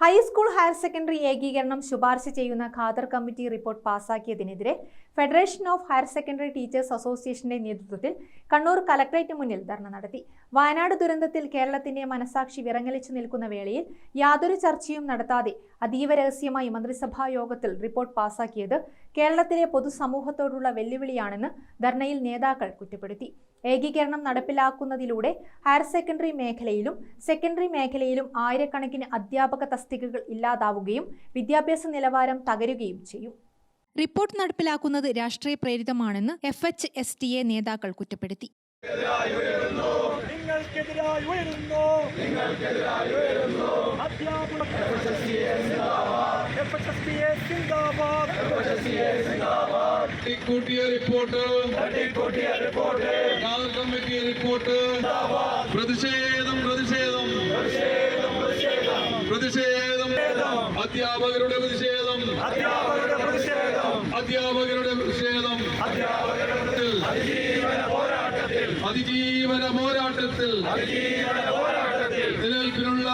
High school higher secondary ഏകീകരണം ശുപാർശ ചെയ്യുന്ന Khader committee report പാസാക്കിയതിനെതിരെ federation of higher secondary teachers അസോസിയേഷന്റെ നേതൃത്വത്തിൽ കണ്ണൂർ കലക്ടറേറ്റ് മുന്നിൽ ധർണ നടത്തി. വയനാട് ദുരന്തത്തിൽ കേരളത്തിന്റെ മനസാക്ഷി വിറങ്ങലിച്ചു നിൽക്കുന്ന വേളയിൽ യാതൊരു ചർച്ചയും നടത്താതെ അതീവ രഹസ്യമായി മന്ത്രിസഭാ യോഗത്തിൽ റിപ്പോർട്ട് പാസാക്കിയത് കേരളത്തിലെ പൊതുസമൂഹത്തോടുള്ള വെല്ലുവിളിയാണെന്ന് ധർണയിൽ നേതാക്കൾ കുറ്റപ്പെടുത്തി. ഏകീകരണം നടപ്പിലാക്കുന്നതിലൂടെ ഹയർ സെക്കൻഡറി മേഖലയിലും സെക്കൻഡറി മേഖലയിലും ആയിരക്കണക്കിന് അധ്യാപക തസ്തികകൾ ഇല്ലാതാവുകയും വിദ്യാഭ്യാസ നിലവാരം തകരുകയും ചെയ്യും. റിപ്പോർട്ട് നടപ്പിലാക്കുന്നത് രാഷ്ട്രീയ പ്രേരിതമാണെന്ന് F H S T A നേതാക്കൾ കുറ്റപ്പെടുത്തി കമ്മിറ്റി റിപ്പോർട്ട്. പ്രതിഷേധം പ്രതിഷേധം. പ്രതിഷേധം. അധ്യാപകരുടെ പ്രതിഷേധം. അധ്യാപകരുടെ പ്രതിഷേധം. അധ്യാപകരുടെ പ്രതിഷേധം. അതിജീവന പോരാട്ടത്തിൽ. നിലനിൽപ്പിനുള്ള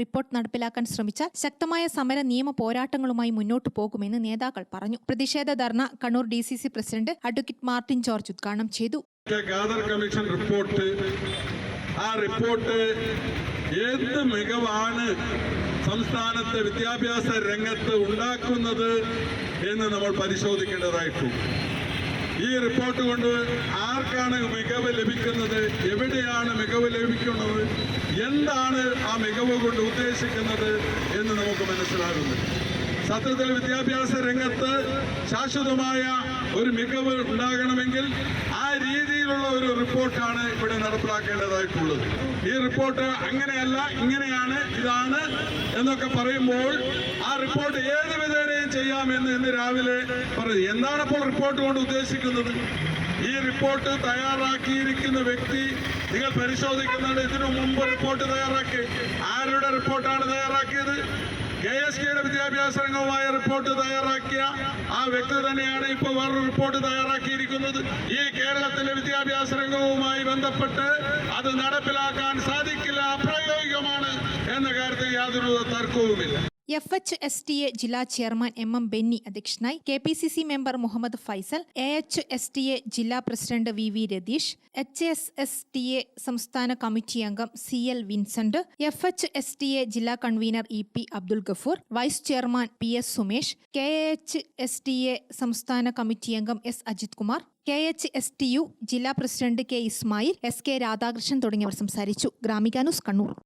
റിപ്പോർട്ട് നടപ്പിലാക്കാൻ ശ്രമിച്ചാൽ ശക്തമായ സമര നിയമ പോരാട്ടങ്ങളുമായി മുന്നോട്ടു പോകുമെന്ന് നേതാക്കൾ പറഞ്ഞു. പ്രതിഷേധ ധർണ Kannur D C C president advocate Martin George ഉദ്ഘാടനം ചെയ്തു. Khader commission report. ആ റിപ്പോർട്ട് എന്ത് മികവാണ് സംസ്ഥാനത്തെ വിദ്യാഭ്യാസ രംഗത്ത് ഉണ്ടാക്കുന്നത് എന്ന് നമ്മൾ പരിശോധിക്കേണ്ടതായിട്ടുണ്ട്. ഈ റിപ്പോർട്ട് കൊണ്ട് ആർക്കാണ് മികവ് ലഭിക്കുന്നത്? എവിടെയാണ് മികവ് ലഭിക്കുന്നത്? എന്താണ് ആ മികവ് കൊണ്ട് ഉദ്ദേശിക്കുന്നത് എന്ന് നമുക്ക് മനസ്സിലാകുന്നു. സത്യത്തിൽ വിദ്യാഭ്യാസ രംഗത്ത് ശാശ്വതമായ ഒരു മികവ് ഉണ്ടാകണമെങ്കിൽ ആ രീതിയിലുള്ള ഒരു റിപ്പോർട്ടാണ് ഇവിടെ നടപ്പിലാക്കേണ്ടതായിട്ടുള്ളത്. ഈ റിപ്പോർട്ട് അങ്ങനെയല്ല ഇങ്ങനെയാണ് ഇതാണ് എന്നൊക്കെ പറയുമ്പോൾ ആ റിപ്പോർട്ട് ഏത് വിധേനയും ചെയ്യാമെന്ന് ഇന്ന് രാവിലെ പറഞ്ഞു. എന്താണ് അപ്പോൾ റിപ്പോർട്ട് കൊണ്ട് ഉദ്ദേശിക്കുന്നത്? ഈ റിപ്പോർട്ട് തയ്യാറാക്കിയിരിക്കുന്ന വ്യക്തി നിങ്ങൾ പരിശോധിക്കുന്നുണ്ട്. ഇതിനു മുമ്പ് റിപ്പോർട്ട് തയ്യാറാക്കി ആരുടെ റിപ്പോർട്ടാണ് തയ്യാറാക്കിയത്? കെ എസ് കെയുടെ വിദ്യാഭ്യാസ രംഗവുമായ റിപ്പോർട്ട് തയ്യാറാക്കിയ ആ വ്യക്തി തന്നെയാണ് ഇപ്പോൾ വേറൊരു റിപ്പോർട്ട് തയ്യാറാക്കിയിരിക്കുന്നത്. ഈ കേരളത്തിലെ വിദ്യാഭ്യാസ രംഗവുമായി ബന്ധപ്പെട്ട് അത് നടപ്പിലാക്കാൻ സാധിക്കില്ല അപ്രായോഗികമാണ് എന്ന കാര്യത്തിൽ യാതൊരു തർക്കവുമില്ല. F H S T A ജില്ലാ ചെയർമാൻ എം എം ബെന്നി അധ്യക്ഷനായി K P C C member Muhammad Faisal A H S T A ജില്ലാ president V V Ratheesh H S S T A സംസ്ഥാന കമ്മിറ്റി അംഗം C L Vincent F H S T A ജില്ലാ convener E P Abdul Gafoor vice chairman P S Sumesh K H S T A സംസ്ഥാന committee അംഗം S Ajith Kumar K H S T U ജില്ലാ president K Ismail S K Radhakrishnan തുടങ്ങിയവർ സംസാരിച്ചു. ഗ്രാമികാനൂസ് കണ്ണൂർ.